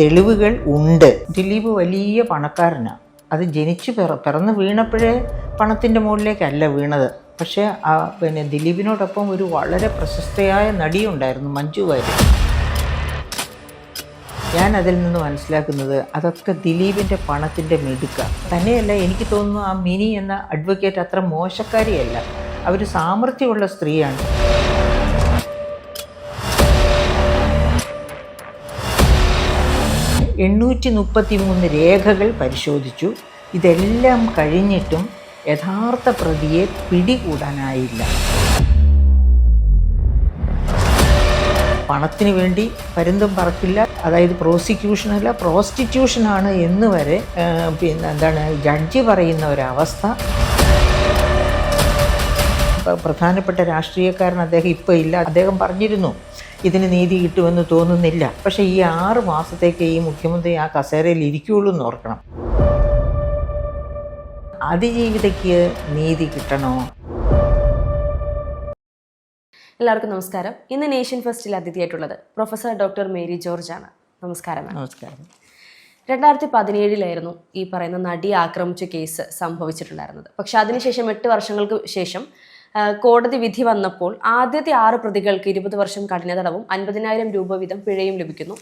തെളിവുകൾ ഉണ്ട്. ദിലീപ് വലിയ പണക്കാരനാണ് അത് ജനിച്ച് പിറ പിറന്ന് വീണപ്പോഴേ പണത്തിന്റെ മുകളിലേക്കല്ല വീണത്. പക്ഷേ ആ പിന്നെ ദിലീപിനോടൊപ്പം ഒരു വളരെ പ്രശസ്തയായ നടിയുണ്ടായിരുന്നു മഞ്ജു വാര്യർ. ഞാൻ അതിൽ നിന്ന് മനസ്സിലാക്കുന്നത് അതൊക്കെ ദിലീപിന്റെ പണത്തിന്റെ മിടുക്ക. തന്നെയല്ല എനിക്ക് തോന്നുന്നു ആ മിനി എന്ന അഡ്വക്കേറ്റ് അത്ര മോശക്കാരിയല്ല. അവർ സാമർഥ്യമുള്ള സ്ത്രീയാണ്. എണ്ണൂറ്റി മുപ്പത്തി മൂന്ന് രേഖകൾ പരിശോധിച്ചു. ഇതെല്ലാം കഴിഞ്ഞിട്ടും യഥാർത്ഥ പ്രതിയെ പിടികൂടാനായില്ല. പണത്തിന് വേണ്ടി പരുന്തും പറക്കില്ല. അതായത് പ്രോസിക്യൂഷനല്ല പ്രോസ്റ്റിറ്റ്യൂഷനാണ് എന്ന് വരെ പിന്നെ എന്താണ് ജഡ്ജി പറയുന്ന ഒരവസ്ഥ. പ്രധാനപ്പെട്ട രാഷ്ട്രീയക്കാരൻ അദ്ദേഹം ഇപ്പോൾ ഇല്ല. അദ്ദേഹം പറഞ്ഞിരുന്നു ഇതിന് നീതി കിട്ടുമെന്ന് തോന്നുന്നില്ല. പക്ഷേ ഈ ആറ് മാസത്തേക്ക് ഈ മുഖ്യമന്ത്രി ആ കസേരയിൽ ഇരിക്കുകയുള്ളൂ എന്ന് ഓർക്കണം. അതിജീവിതയ്ക്ക് നീതി കിട്ടണോ? എല്ലാവർക്കും നമസ്കാരം. ഇന്ന് നേഷ്യൻ ഫസ്റ്റിൽ അതിഥിയായിട്ടുള്ളത് പ്രൊഫസർ ഡോക്ടർ മേരി ജോർജ് ആണ് നമസ്കാരം നമസ്കാരം. രണ്ടായിരത്തി പതിനേഴിലായിരുന്നു ഈ പറയുന്ന നടി ആക്രമിച്ച കേസ് സംഭവിച്ചിട്ടുണ്ടായിരുന്നത്. പക്ഷെ അതിനുശേഷം എട്ട് വർഷങ്ങൾക്ക് ശേഷം കോടതി വിധി വന്നപ്പോൾ ആദ്യത്തെ ആറ് പ്രതികൾക്ക് ഇരുപത് വർഷം കഠിന തടവും അൻപതിനായിരം രൂപ വീതം പിഴയും ലഭിക്കുന്നു.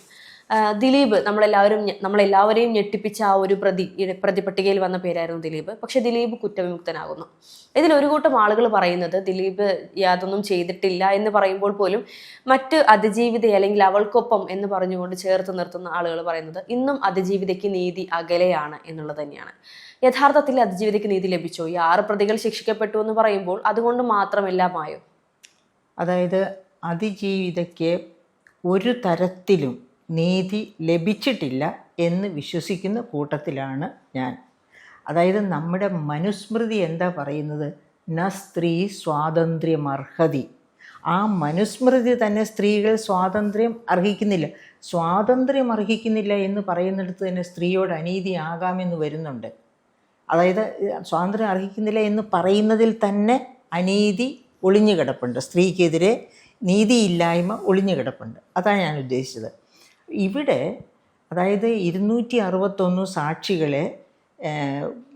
ദിലീപ് നമ്മളെല്ലാവരും നമ്മളെല്ലാവരെയും ഞെട്ടിപ്പിച്ച ആ ഒരു പ്രതി പ്രതിപട്ടികയിൽ വന്ന പേരായിരുന്നു ദിലീപ്. പക്ഷെ ദിലീപ് കുറ്റവിമുക്തനാകുന്നു. ഇതിൽ ഒരു കൂട്ടം ആളുകൾ പറയുന്നത് ദിലീപ് യാതൊന്നും ചെയ്തിട്ടില്ല എന്ന് പറയുമ്പോൾ പോലും മറ്റ് അതിജീവിത അല്ലെങ്കിൽ അവൾക്കൊപ്പം എന്ന് പറഞ്ഞുകൊണ്ട് ചേർത്ത് നിർത്തുന്ന ആളുകൾ പറയുന്നത് ഇന്നും അതിജീവിതയ്ക്ക് നീതി അകലെയാണ് എന്നുള്ളത് തന്നെയാണ്. യഥാർത്ഥത്തിൽ അതിജീവിതയ്ക്ക് നീതി ലഭിച്ചോ? ഈ ആറ് പ്രതികൾ ശിക്ഷിക്കപ്പെട്ടു എന്ന് പറയുമ്പോൾ അതുകൊണ്ട് മാത്രമെല്ലാമായോ അതായത് അതിജീവിതയ്ക്ക് ഒരു തരത്തിലും നീതി ലഭിച്ചിട്ടില്ല എന്ന് വിശ്വസിക്കുന്ന കൂട്ടത്തിലാണ് ഞാൻ. അതായത് നമ്മുടെ മനുസ്മൃതി എന്താ പറയുന്നത്? ന സ്ത്രീ സ്വാതന്ത്ര്യമർഹതി. ആ മനുസ്മൃതി തന്നെ സ്ത്രീകൾ സ്വാതന്ത്ര്യം അർഹിക്കുന്നില്ല. സ്വാതന്ത്ര്യം അർഹിക്കുന്നില്ല എന്ന് പറയുന്നിടത്ത് തന്നെ സ്ത്രീയോട് അനീതി ആകാമെന്ന് വരുന്നുണ്ട്. അതായത് സ്വാതന്ത്ര്യം അർഹിക്കുന്നില്ല എന്ന് പറയുന്നതിൽ തന്നെ അനീതി ഒളിഞ്ഞു കിടപ്പുണ്ട് സ്ത്രീക്കെതിരെ നീതിയില്ലായ്മ ഒളിഞ്ഞു കിടപ്പുണ്ട് അതാണ് ഞാൻ ഉദ്ദേശിച്ചത്. ഇവിടെ അതായത് ഇരുന്നൂറ്റി അറുപത്തൊന്ന് സാക്ഷികളെ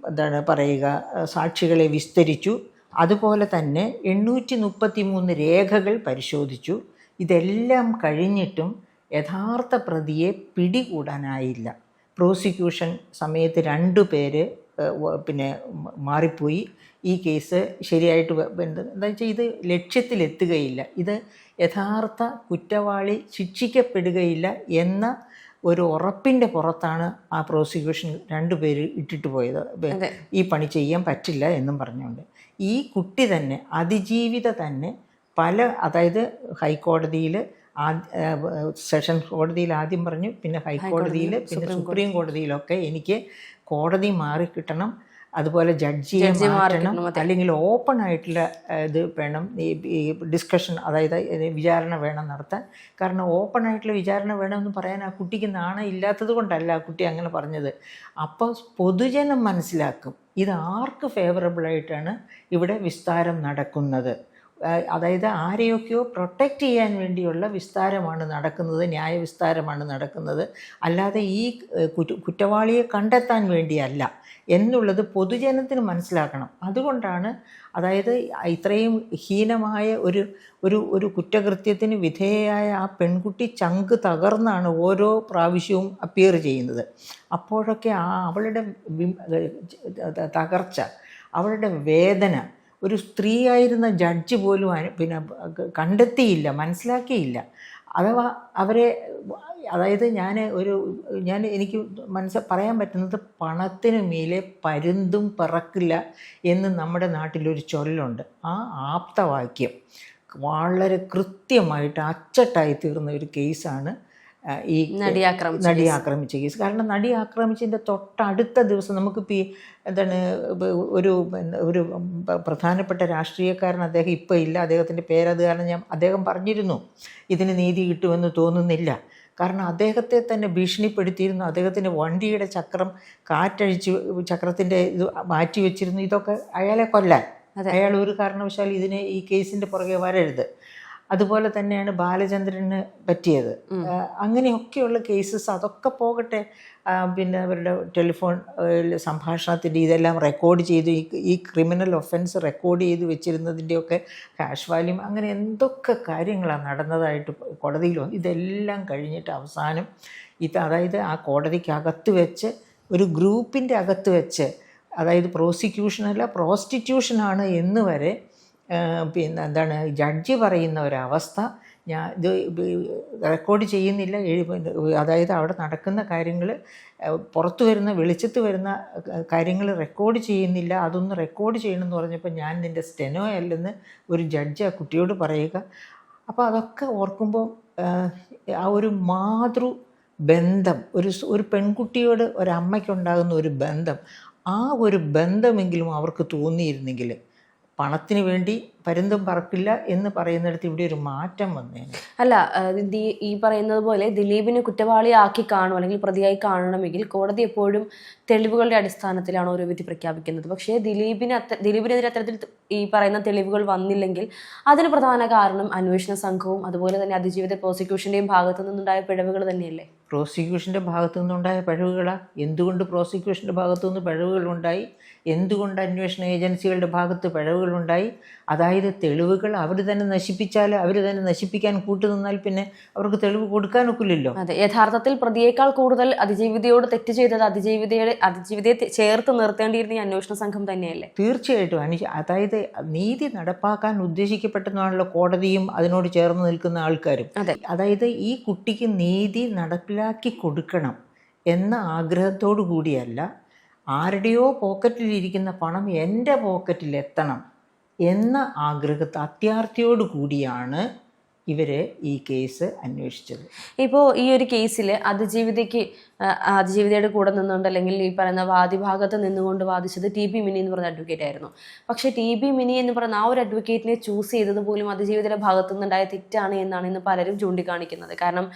എന്താണ് പറയുക സാക്ഷികളെ വിസ്തരിച്ചു. അതുപോലെ തന്നെ എണ്ണൂറ്റി മുപ്പത്തി മൂന്ന് രേഖകൾ പരിശോധിച്ചു. ഇതെല്ലാം കഴിഞ്ഞിട്ടും യഥാർത്ഥ പ്രതിയെ പിടികൂടാനായില്ല. പ്രോസിക്യൂഷൻ സമയത്ത് രണ്ടു പേര് പിന്നെ മാറിപ്പോയി. ഈ കേസ് ശരിയായിട്ട് എന്താ വെച്ചാൽ ഇത് ലക്ഷ്യത്തിലെത്തുകയില്ല. ഇത് യഥാർത്ഥ കുറ്റവാളി ശിക്ഷിക്കപ്പെടുകയില്ല എന്ന ഒരു ഉറപ്പിന്റെ പുറത്താണ് ആ പ്രോസിക്യൂഷൻ രണ്ടുപേര് ഇട്ടിട്ട് പോയത്. ഈ പണി ചെയ്യാൻ പറ്റില്ല എന്നും പറഞ്ഞുകൊണ്ട്. ഈ കുട്ടി തന്നെ അതിജീവിത തന്നെ പല അതായത് ഹൈക്കോടതിയിൽ സെഷൻസ് കോടതിയിൽ ആദ്യം പറഞ്ഞു പിന്നെ ഹൈക്കോടതിയിൽ പിന്നെ സുപ്രീം കോടതിയിലൊക്കെ എനിക്ക് കോടതി മാറി കിട്ടണം അതുപോലെ ജഡ്ജിയെ ജഡ്ജി മാറ്റണം അല്ലെങ്കിൽ ഓപ്പൺ ആയിട്ടുള്ള ഇത് വേണം. ഈ ഡിസ്കഷൻ അതായത് വിചാരണ വേണം നടത്താൻ. കാരണം ഓപ്പൺ ആയിട്ടുള്ള വിചാരണ വേണമെന്ന് പറയാൻ ആ കുട്ടിക്ക് നാണം ഇല്ലാത്തത് കൊണ്ടല്ല ആ കുട്ടി അങ്ങനെ പറഞ്ഞത്. അപ്പോൾ പൊതുജനം മനസ്സിലാക്കും ഇത് ആർക്ക് ഫേവറബിളായിട്ടാണ് ഇവിടെ വിസ്താരം നടക്കുന്നത്. അതായത് ആരെയൊക്കെയോ പ്രൊട്ടക്റ്റ് ചെയ്യാൻ വേണ്ടിയുള്ള വിസ്താരമാണ് നടക്കുന്നത് ന്യായവിസ്താരമാണ് നടക്കുന്നത്. അല്ലാതെ ഈ കുറ്റ- കുറ്റവാളിയെ കണ്ടെത്താൻ വേണ്ടിയല്ല എന്നുള്ളത് പൊതുജനത്തിന് മനസ്സിലാക്കണം. അതുകൊണ്ടാണ് അതായത് ഇത്രയും ഹീനമായ ഒരു ഒരു ഒരു കുറ്റകൃത്യത്തിന് വിധേയയായ ആ പെൺകുട്ടി ചങ്ക് തകർന്നാണ് ഓരോ പ്രാവശ്യവും അപ്പിയർ ചെയ്യുന്നത്. അപ്പോഴൊക്കെ ആ അവളുടെ തകർച്ച അവളുടെ വേദന ഒരു സ്ത്രീയായിരുന്ന ജഡ്ജ് പോലും പിന്നെ കണ്ടെത്തിയില്ല മനസ്സിലാക്കിയില്ല. അഥവാ അവരെ അതായത് ഞാൻ ഒരു ഞാൻ എനിക്ക് മനസ്സ് പറയാൻ പറ്റുന്നത് പണത്തിനു മേലെ പരുന്തും പിറക്കില്ല എന്ന് നമ്മുടെ നാട്ടിലൊരു ചൊല്ലുണ്ട്. ആ ആപ്തവാക്യം. വളരെ കൃത്യമായിട്ട് അച്ചട്ടായി തീർന്ന ഒരു കേസാണ് ഈ നടി ആക്രമിച്ച നടി ആക്രമിച്ച കേസ്. കാരണം നടി ആക്രമിച്ചതിന്റെ തൊട്ടടുത്ത ദിവസം നമുക്ക് ഈ എന്താണ് ഒരു ഒരു പ- പ്രധാനപ്പെട്ട രാഷ്ട്രീയക്കാരൻ അദ്ദേഹം ഇപ്പോൾ ഇല്ല. അദ്ദേഹത്തിന്റെ പേരത് കാരണം ഞാൻ അദ്ദേഹം പറഞ്ഞിരുന്നു ഇതിന് നീതി കിട്ടുമെന്ന് തോന്നുന്നില്ല. കാരണം അദ്ദേഹത്തെ തന്നെ ഭീഷണിപ്പെടുത്തിയിരുന്നു. അദ്ദേഹത്തിന്റെ വണ്ടിയുടെ ചക്രം കാറ്റഴിച്ച് ചക്രത്തിന്റെ ഇത് മാറ്റി വെച്ചിരുന്നു ഇതൊക്കെ അയാളെ കൊല്ലാൻ. അയാൾ ഒരു കാരണവശാലും ഇതിനെ ഈ കേസിന്റെ പുറകെ വരരുത്. അതുപോലെ തന്നെയാണ് ബാലചന്ദ്രന് പറ്റിയത്. അങ്ങനെയൊക്കെയുള്ള കേസസ് അതൊക്കെ പോകട്ടെ. പിന്നെ അവരുടെ ടെലിഫോൺ സംഭാഷണത്തിന്റെ ഇതെല്ലാം റെക്കോർഡ് ചെയ്തു ഈ ക്രിമിനൽ ഒഫൻസ് റെക്കോർഡ് ചെയ്ത് വെച്ചിരുന്നതിന്റെയൊക്കെ ക്യാഷ് വാല്യൂം അങ്ങനെ എന്തൊക്കെ കാര്യങ്ങളാണ് നടന്നതായിട്ട് കോടതിയിൽ വന്നു ഇതെല്ലാം കഴിഞ്ഞിട്ട് അവസാനം ഇത് അതായത് ആ കോടതിക്കകത്ത് വെച്ച് ഒരു ഗ്രൂപ്പിന്റെ അകത്ത് വെച്ച് അതായത് പ്രോസിക്യൂഷനല്ല പ്രോസ്റ്റിറ്റ്യൂഷനാണ് എന്ന് വരെ പിന്നെ എന്താണ് ജഡ്ജി പറയുന്ന ഒരവസ്ഥ ഞാൻ ഇത് റെക്കോർഡ് ചെയ്യുന്നില്ല. അതായത് അവിടെ നടക്കുന്ന കാര്യങ്ങൾ പുറത്തു വരുന്ന വെളിച്ചത്ത് വരുന്ന കാര്യങ്ങൾ റെക്കോർഡ് ചെയ്യുന്നില്ല. അതൊന്ന് റെക്കോർഡ് ചെയ്യണമെന്ന് പറഞ്ഞപ്പോൾ ഞാൻ നിന്റെ സ്റ്റെനോ അല്ലെന്ന് ഒരു ജഡ്ജ് ആ കുട്ടിയോട് പറയുക. അപ്പോൾ അതൊക്കെ ഓർക്കുമ്പോൾ ആ ഒരു മാതൃ ബന്ധം ഒരു ഒരു പെൺകുട്ടിയോട് ഒരമ്മയ്ക്കുണ്ടാകുന്ന ഒരു ബന്ധം ആ ഒരു ബന്ധമെങ്കിലും അവർക്ക് തോന്നിയിരുന്നെങ്കിൽ പണത്തിന് വേണ്ടി പരുന്തും പറക്കില്ല എന്ന് പറയുന്നിടത്ത് ഇവിടെ ഒരു മാറ്റം വന്നേനെ അല്ല ഈ പറയുന്നത് പോലെ ദിലീപിനെ കുറ്റവാളിയാക്കി കാണും അല്ലെങ്കിൽ പ്രതിയായി കാണണമെങ്കിൽ കോടതി എപ്പോഴും തെളിവുകളുടെ അടിസ്ഥാനത്തിലാണ് ഓരോ വിധി പ്രഖ്യാപിക്കുന്നത്. പക്ഷേ ദിലീപിന് അത്ര ദിലീപിനെതിരെ അത്തരത്തിൽ ഈ പറയുന്ന തെളിവുകൾ വന്നില്ലെങ്കിൽ അതിന് പ്രധാന കാരണം അന്വേഷണ സംഘവും അതുപോലെ തന്നെ അതിജീവിത പ്രോസിക്യൂഷന്റെയും ഭാഗത്തു നിന്നുണ്ടായ പിഴവുകൾ തന്നെയല്ലേ? പ്രോസിക്യൂഷന്റെ ഭാഗത്തു നിന്നുണ്ടായ പിഴവുകളാണ് എന്തുകൊണ്ട് പ്രോസിക്യൂഷന്റെ ഭാഗത്തു നിന്ന് പിഴവുകളുണ്ടായി എന്തുകൊണ്ട് അന്വേഷണ ഏജൻസികളുടെ ഭാഗത്ത് പിഴവുകളുണ്ടായി അതായത് തെളിവുകൾ അവർ തന്നെ നശിപ്പിച്ചാൽ അവർ തന്നെ നശിപ്പിക്കാൻ കൂട്ടുനിന്നാൽ പിന്നെ അവർക്ക് തെളിവ് കൊടുക്കാനൊക്കില്ലല്ലോ. അതെ യഥാർത്ഥത്തിൽ പ്രതിയേക്കാൾ കൂടുതൽ അതിജീവിതയോട് തെറ്റ് ചെയ്തത് അതിജീവിതയുടെ അതിജീവിതയെ ചേർത്ത് നിർത്തേണ്ടിയിരുന്ന ഈ അന്വേഷണ സംഘം തന്നെയല്ലേ? തീർച്ചയായിട്ടും. അനു അതായത് നീതി നടപ്പാക്കാൻ ഉദ്ദേശിക്കപ്പെട്ടതാണല്ലോ കോടതിയും അതിനോട് ചേർന്ന് നിൽക്കുന്ന ആൾക്കാരും. അതെ. അതായത് ഈ കുട്ടിക്ക് നീതി നടപ്പിലാക്കി കൊടുക്കണം എന്ന ആഗ്രഹത്തോടു കൂടിയല്ല ആരുടെയോ പോക്കറ്റിലിരിക്കുന്ന പണം എന്റെ പോക്കറ്റിൽ എത്തണം എന്ന ആഗ്രഹത്തെ അത്യാർത്ഥിയോട് കൂടിയാണ് ഇവർ ഈ കേസ് അന്വേഷിച്ചത്. ഇപ്പോൾ ഈ ഒരു കേസിൽ അതിജീവിതയ്ക്ക് അതിജീവിതയുടെ കൂടെ നിന്നുകൊണ്ട് അല്ലെങ്കിൽ ഈ പറയുന്ന വാദിഭാഗത്ത് നിന്നുകൊണ്ട് വാദിച്ചത് ടി ബി മിനി എന്ന് പറഞ്ഞ അഡ്വക്കേറ്റ് ആയിരുന്നു. പക്ഷേ ടി ബി മിനി എന്ന് പറയുന്ന ആ ഒരു അഡ്വക്കേറ്റിനെ ചൂസ് ചെയ്തത് പോലും അതിജീവിതയുടെ ഭാഗത്തു നിന്നുണ്ടായ തെറ്റാണ് എന്നാണ് ഇന്ന് പലരും ചൂണ്ടിക്കാണിക്കുന്നത്. കാരണം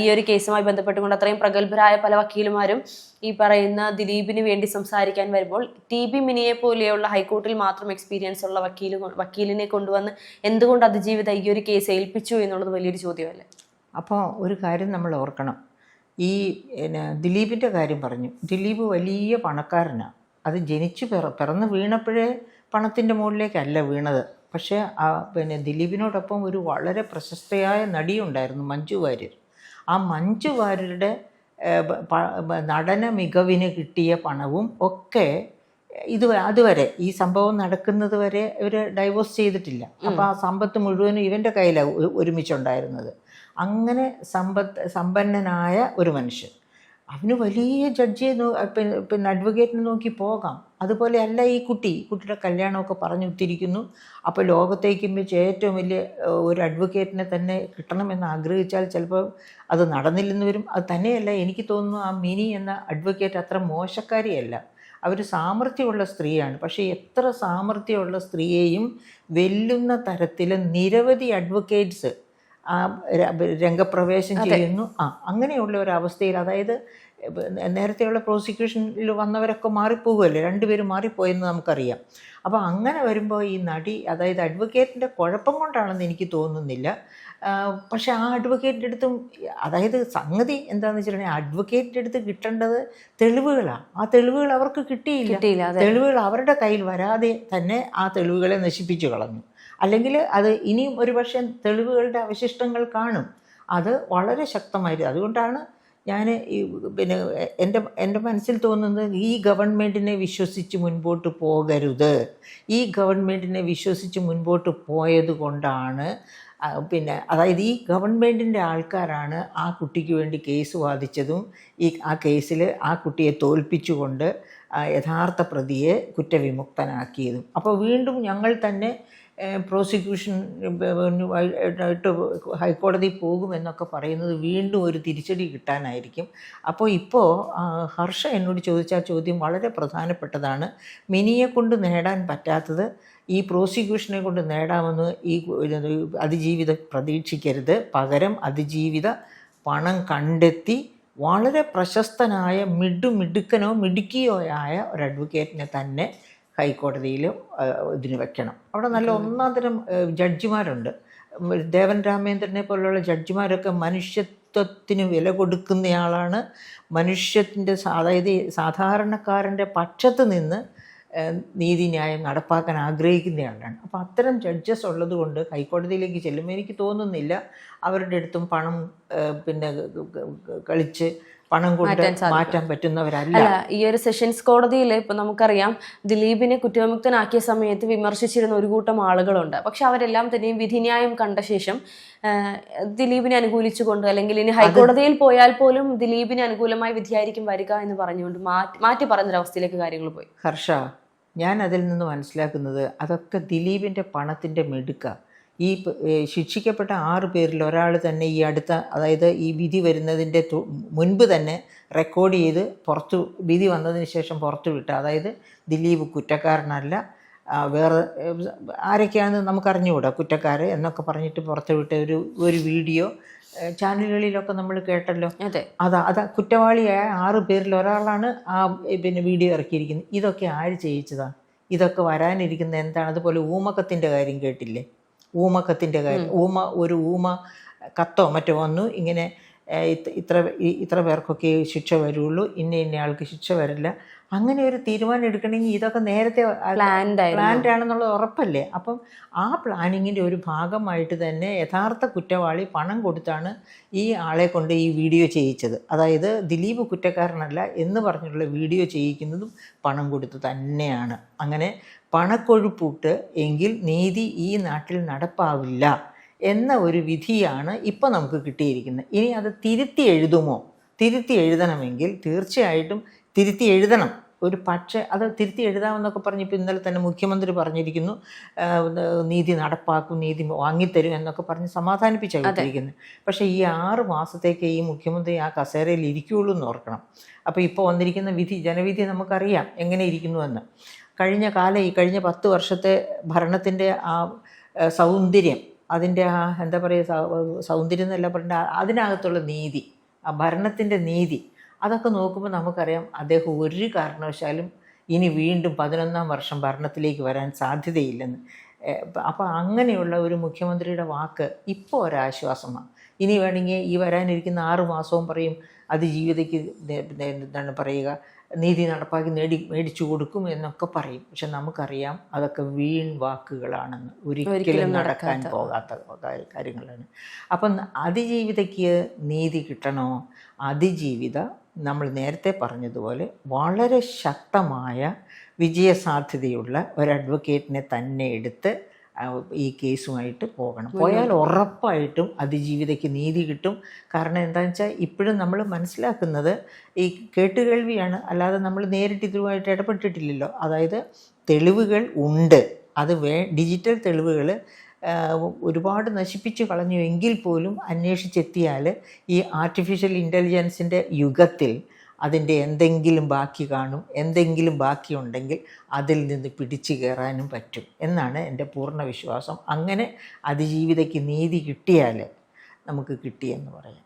ഈ ഒരു കേസുമായി ബന്ധപ്പെട്ടുകൊണ്ട് അത്രയും പ്രഗത്ഭരായ പല വക്കീലുമാരും ഈ പറയുന്ന ദിലീപിന് വേണ്ടി സംസാരിക്കാൻ വരുമ്പോൾ ടി ബി മിനിയെ പോലെയുള്ള ഹൈക്കോർട്ടിൽ മാത്രം എക്സ്പീരിയൻസ് ഉള്ള വക്കീൽ വക്കീലിനെ കൊണ്ടുവന്ന് എന്തുകൊണ്ട് അതിജീവിത ഈ ഒരു കേസ് ഏൽപ്പിച്ചു എന്നുള്ളത് വലിയൊരു ചോദ്യമല്ലേ? അപ്പോൾ ഒരു കാര്യം നമ്മൾ ഓർക്കണം. ഈ പിന്നെ ദിലീപിന്റെ കാര്യം പറഞ്ഞു. ദിലീപ് വലിയ പണക്കാരനാണ് അത് ജനിച്ചു പിറ പിറന്ന് വീണപ്പോഴേ പണത്തിന്റെ മുകളിലേക്കല്ല വീണത്. പക്ഷേ ആ പിന്നെ ദിലീപിനോടൊപ്പം ഒരു വളരെ പ്രശസ്തയായ നടിയുണ്ടായിരുന്നു മഞ്ജു വാര്യർ. ആ മഞ്ജു വാര്യരുടെ നടന മികവിന് കിട്ടിയ പണവും ഒക്കെ ഇത് അതുവരെ ഈ സംഭവം നടക്കുന്നത് വരെ ഇവർ ഡൈവോഴ്സ് ചെയ്തിട്ടില്ല. അപ്പോൾ ആ സമ്പത്ത് മുഴുവനും ഇവന്റെ കയ്യിലാണ് ഒരുമിച്ചുണ്ടായിരുന്നത്. അങ്ങനെ സമ്പത്ത് സമ്പന്നനായ ഒരു മനുഷ്യൻ. അവന് വലിയ ജഡ്ജിയെ പിന്നെ അഡ്വക്കേറ്റിനെ നോക്കി പോകാം. അതുപോലെ അല്ല ഈ കുട്ടി കുട്ടിയുടെ കല്യാണമൊക്കെ പറഞ്ഞു തിരിക്കുന്നു അപ്പോൾ ലോകത്തേക്കും വെച്ച് ഏറ്റവും വലിയ ഒരു അഡ്വക്കേറ്റിനെ തന്നെ കിട്ടണമെന്ന് ആഗ്രഹിച്ചാൽ ചിലപ്പോൾ അത് നടന്നില്ലെന്ന് വരും. അത് തന്നെയല്ല എനിക്ക് തോന്നുന്നു ആ മിനി എന്ന അഡ്വക്കേറ്റ് അത്ര മോശക്കാരിയല്ല. അവർ സാമർഥ്യമുള്ള സ്ത്രീയാണ്. പക്ഷേ എത്ര സാമർഥ്യമുള്ള സ്ത്രീയെയും വെല്ലുന്ന തരത്തിൽ നിരവധി അഡ്വക്കേറ്റ്സ് ആ രംഗപ്രവേശം ചെയ്യുന്നു. ആ അങ്ങനെയുള്ള ഒരു അവസ്ഥയിൽ അതായത് നേരത്തെയുള്ള പ്രോസിക്യൂഷനിൽ വന്നവരൊക്കെ മാറിപ്പോകുമല്ലോ. രണ്ടുപേരും മാറിപ്പോയെന്ന് നമുക്കറിയാം. അപ്പോൾ അങ്ങനെ വരുമ്പോൾ ഈ നടി അതായത് അഡ്വക്കേറ്റിന്റെ കുഴപ്പം കൊണ്ടാണെന്ന് എനിക്ക് തോന്നുന്നില്ല. പക്ഷെ ആ അഡ്വക്കേറ്റിന്റെ അടുത്തും അതായത് സംഗതി എന്താണെന്ന് വെച്ചിട്ടുണ്ടെങ്കിൽ അഡ്വക്കേറ്റിന്റെ അടുത്ത് കിട്ടേണ്ടത് തെളിവുകളാണ് ആ തെളിവുകൾ അവർക്ക് കിട്ടിയില്ല. കിട്ടിയില്ല തെളിവുകൾ അവരുടെ കയ്യിൽ വരാതെ തന്നെ ആ തെളിവുകളെ നശിപ്പിച്ചു കളഞ്ഞു. അല്ലെങ്കിൽ അത് ഇനിയും ഒരുപക്ഷെ തെളിവുകളുടെ അവശിഷ്ടങ്ങൾ കാണും. അത് വളരെ ശക്തമായിരുന്നു അതുകൊണ്ടാണ് ഞാൻ ഈ പിന്നെ എന്റെ എന്റെ മനസ്സിൽ തോന്നുന്നത് ഈ ഗവൺമെന്റിനെ വിശ്വസിച്ച് മുൻപോട്ട് പോകരുത്. ഈ ഗവൺമെന്റിനെ വിശ്വസിച്ച് മുൻപോട്ട് പോയത് കൊണ്ടാണ് പിന്നെ അതായത് ഈ ഗവൺമെന്റിന്റെ ആൾക്കാരാണ് ആ കുട്ടിക്ക് വേണ്ടി കേസ് വാദിച്ചതും ഈ ആ കേസിൽ ആ കുട്ടിയെ തോൽപ്പിച്ചുകൊണ്ട് യഥാർത്ഥ പ്രതിയെ കുറ്റവിമുക്തനാക്കിയതും. അപ്പോൾ വീണ്ടും ഞങ്ങൾ തന്നെ പ്രോസിക്യൂഷൻ ആയിട്ട് ഹൈക്കോടതി പോകുമെന്നൊക്കെ പറയുന്നത് വീണ്ടും ഒരു തിരിച്ചടി കിട്ടാനായിരിക്കും. അപ്പോൾ ഇപ്പോൾ ഹർഷ എന്നോട് ചോദിച്ച ചോദ്യം വളരെ പ്രധാനപ്പെട്ടതാണ്. മിനിയെ കൊണ്ട് നേടാൻ പറ്റാത്തത് ഈ പ്രോസിക്യൂഷനെ കൊണ്ട് നേടാമെന്ന് ഈ അതിജീവിത പ്രതീക്ഷിക്കരുത്. പകരം അതിജീവിത പണം കണ്ടെത്തി വളരെ പ്രശസ്തനായ മിഡു മിടുക്കനോ മിടുക്കിയോ ആയ ഒരു അഡ്വക്കേറ്റിനെ തന്നെ ഹൈക്കോടതിയിൽ ഇതിന് വെക്കണം. അവിടെ നല്ല ഒന്നാം തരം ജഡ്ജിമാരുണ്ട്. ദേവൻ രാമേന്ദ്രനെ പോലുള്ള ജഡ്ജിമാരൊക്കെ മനുഷ്യത്വത്തിന് വില കൊടുക്കുന്നയാളാണ്. മനുഷ്യത്തിന്റെ അതായത് സാധാരണക്കാരന്റെ പക്ഷത്ത് നിന്ന് നീതിന്യായം നടപ്പാക്കാൻ ആഗ്രഹിക്കുന്നയാളാണ്. അപ്പോൾ അത്തരം ജഡ്ജസ് ഉള്ളതുകൊണ്ട് ഹൈക്കോടതിയിലേക്ക് ചെല്ലുമ്പോൾ എനിക്ക് തോന്നുന്നില്ല അവരുടെ അടുത്തും പണം പിന്നെ കളിച്ച് പണം കൊണ്ട് മാറ്റാൻ പറ്റുന്നവരല്ല. ഈ ഒരു സെഷൻസ് കോടതിയിൽ ഇപ്പൊ നമുക്കറിയാം ദിലീപിനെ കുറ്റവിമുക്തനാക്കിയ സമയത്ത് വിമർശിച്ചിരുന്ന ഒരു കൂട്ടം ആളുകളുണ്ട്. പക്ഷെ അവരെല്ലാം തന്നെയും വിധിന്യായം കണ്ട ശേഷം ദിലീപിനെ അനുകൂലിച്ചുകൊണ്ട് അല്ലെങ്കിൽ ഇനി ഹൈക്കോടതിയിൽ പോയാൽ പോലും ദിലീപിന് അനുകൂലമായ വിധിയായിരിക്കും വരിക എന്ന് പറഞ്ഞുകൊണ്ട് മാറ്റി മാറ്റി പറഞ്ഞൊരവസ്ഥയിലേക്ക് കാര്യങ്ങൾ പോയി. ഹർഷ ഞാൻ അതിൽ നിന്ന് മനസ്സിലാക്കുന്നത് അതൊക്കെ ദിലീപിന്റെ പണത്തിന്റെ മെടുക്ക. ഈ ശിക്ഷിക്കപ്പെട്ട ആറ് പേരിൽ ഒരാൾ തന്നെ ഈ അടുത്ത അതായത് ഈ വിധി വരുന്നതിന്റെ മുൻപ് തന്നെ റെക്കോർഡ് ചെയ്ത് പുറത്തു വിധി വന്നതിന് ശേഷം പുറത്തു വിട്ട അതായത് ദിലീപ് കുറ്റക്കാരനല്ല വേറെ ആരൊക്കെയാണെന്ന് നമുക്കറിഞ്ഞുകൂടാ കുറ്റക്കാർ എന്നൊക്കെ പറഞ്ഞിട്ട് പുറത്തു വിട്ട ഒരു ഒരു വീഡിയോ ചാനലുകളിലൊക്കെ നമ്മൾ കേട്ടല്ലോ. അതെ. അതാ അതാ കുറ്റവാളിയായ ആറ് പേരിൽ ഒരാളാണ് ആ പിന്നെ വീഡിയോ ഇറക്കിയിരിക്കുന്നത്. ഇതൊക്കെ ആര് ചെയ്യിച്ചതാണ്? ഇതൊക്കെ വരാനിരിക്കുന്ന എന്താണ്? അതുപോലെ ഊമക്കത്തിന്റെ കാര്യം കേട്ടില്ലേ? ഊമക്കത്തിന്റെ കാര്യം. ഊമ ഒരു ഊമ കത്തോ മറ്റോ വന്നു. ഇങ്ങനെ ഇത്ര ഇത്ര പേർക്കൊക്കെ ശിക്ഷ വരുള്ളൂ. ഇന്ന ഇന്ന ആൾക്ക് ശിക്ഷ വരില്ല. അങ്ങനെ ഒരു തീരുമാനം എടുക്കണമെങ്കിൽ ഇതൊക്കെ നേരത്തെ പ്ലാൻഡ് ആണെന്നുള്ളത് ഉറപ്പല്ലേ? അപ്പം ആ പ്ലാനിങ്ങിന്റെ ഒരു ഭാഗമായിട്ട് തന്നെ യഥാർത്ഥ കുറ്റവാളി പണം കൊടുത്താണ് ഈ ആളെ കൊണ്ട് ഈ വീഡിയോ ചെയ്യിച്ചത്. അതായത് ദിലീപ് കുറ്റക്കാരനല്ല എന്ന് പറഞ്ഞിട്ടുള്ള വീഡിയോ ചെയ്യിക്കുന്നതും പണം കൊടുത്തു തന്നെയാണ്. അങ്ങനെ പണക്കൊഴുപ്പൂട്ട് എങ്കിൽ നീതി ഈ നാട്ടിൽ നടപ്പാവില്ല എന്ന ഒരു വിധിയാണ് ഇപ്പോൾ നമുക്ക് കിട്ടിയിരിക്കുന്നത്. ഇനി അത് തിരുത്തി എഴുതുമോ? തിരുത്തി എഴുതണമെങ്കിൽ തീർച്ചയായിട്ടും തിരുത്തി എഴുതണം. ഒരു പക്ഷേ അത് തിരുത്തി എഴുതാമെന്നൊക്കെ പറഞ്ഞ് ഇപ്പോൾ ഇന്നലെ തന്നെ മുഖ്യമന്ത്രി പറഞ്ഞിരിക്കുന്നു നീതി നടപ്പാക്കും നീതി വാങ്ങിത്തരും എന്നൊക്കെ പറഞ്ഞ് സമാധാനിപ്പിച്ചായിരിക്കുന്നത് പക്ഷേ ഈ ആറ് മാസത്തേക്ക് ഈ മുഖ്യമന്ത്രി ആ കസേരയിൽ ഇരിക്കുകയുള്ളൂ എന്ന് ഓർക്കണം. അപ്പോൾ ഇപ്പോൾ വന്നിരിക്കുന്ന വിധി ജനവിധി നമുക്കറിയാം എങ്ങനെ ഇരിക്കുന്നുവെന്ന് കഴിഞ്ഞ കാലം ഈ കഴിഞ്ഞ പത്ത് വർഷത്തെ ഭരണത്തിന്റെ ആ സൗന്ദര്യം അതിന്റെ ആ എന്താ പറയുക സൗന്ദര്യം എന്നല്ല പറഞ്ഞ അതിനകത്തുള്ള നീതി ആ ഭരണത്തിന്റെ നീതി അതൊക്കെ നോക്കുമ്പോൾ നമുക്കറിയാം അദ്ദേഹം ഒരു കാരണവശാലും ഇനി വീണ്ടും പതിനൊന്നാം വർഷം ഭരണത്തിലേക്ക് വരാൻ സാധ്യതയില്ലെന്ന്. അപ്പോൾ അങ്ങനെയുള്ള ഒരു മുഖ്യമന്ത്രിയുടെ വാക്ക് ഇപ്പോൾ ഒരാശ്വാസമാണ് ഇനി വേണമെങ്കിൽ ഈ വരാനിരിക്കുന്ന ആറ് മാസവും പറയും അതിജീവിതയ്ക്ക് എന്താണ് പറയുക നീതി നടപ്പാക്കി നേടി മേടിച്ചു കൊടുക്കും എന്നൊക്കെ പറയും. പക്ഷെ നമുക്കറിയാം അതൊക്കെ വീൺ വാക്കുകളാണെന്ന്. ഒരിക്കലും നടക്കാൻ. പോകാത്ത കാര്യങ്ങളാണ്. അപ്പം അതിജീവിതയ്ക്ക് നീതി കിട്ടണോ? അതിജീവിത നമ്മൾ നേരത്തെ പറഞ്ഞതുപോലെ വളരെ ശക്തമായ വിജയസാധ്യതയുള്ള ഒരു അഡ്വക്കേറ്റിനെ തന്നെ എടുത്ത് ഈ കേസുമായിട്ട് പോകണം. പോയാൽ ഉറപ്പായിട്ടും അതിജീവിതയ്ക്ക് നീതി കിട്ടും. കാരണം എന്താണെന്ന് വെച്ചാൽ ഇപ്പോഴും നമ്മൾ മനസ്സിലാക്കുന്നത് ഈ കേട്ടുകേൾവിയാണ്. അല്ലാതെ നമ്മൾ നേരിട്ട് ഇതുമായിട്ട് ഇടപെട്ടിട്ടില്ലല്ലോ. അതായത് തെളിവുകൾ ഉണ്ട്. അത് വേ ഡിജിറ്റൽ തെളിവുകൾ ഒരുപാട് നശിപ്പിച്ച് കളഞ്ഞു. എങ്കിൽ പോലും അന്വേഷിച്ചെത്തിയാൽ ഈ ആർട്ടിഫിഷ്യൽ ഇന്റലിജൻസിന്റെ യുഗത്തിൽ അതിന്റെ എന്തെങ്കിലും ബാക്കി കാണും എന്തെങ്കിലും ബാക്കിയുണ്ടെങ്കിൽ അതിൽ നിന്ന് പിടിച്ചു കയറാനും പറ്റും എന്നാണ് എന്റെ പൂർണ വിശ്വാസം. അങ്ങനെ അതിജീവിതയ്ക്ക് നീതി കിട്ടിയാൽ നമുക്ക് കിട്ടിയെന്ന് പറയാം.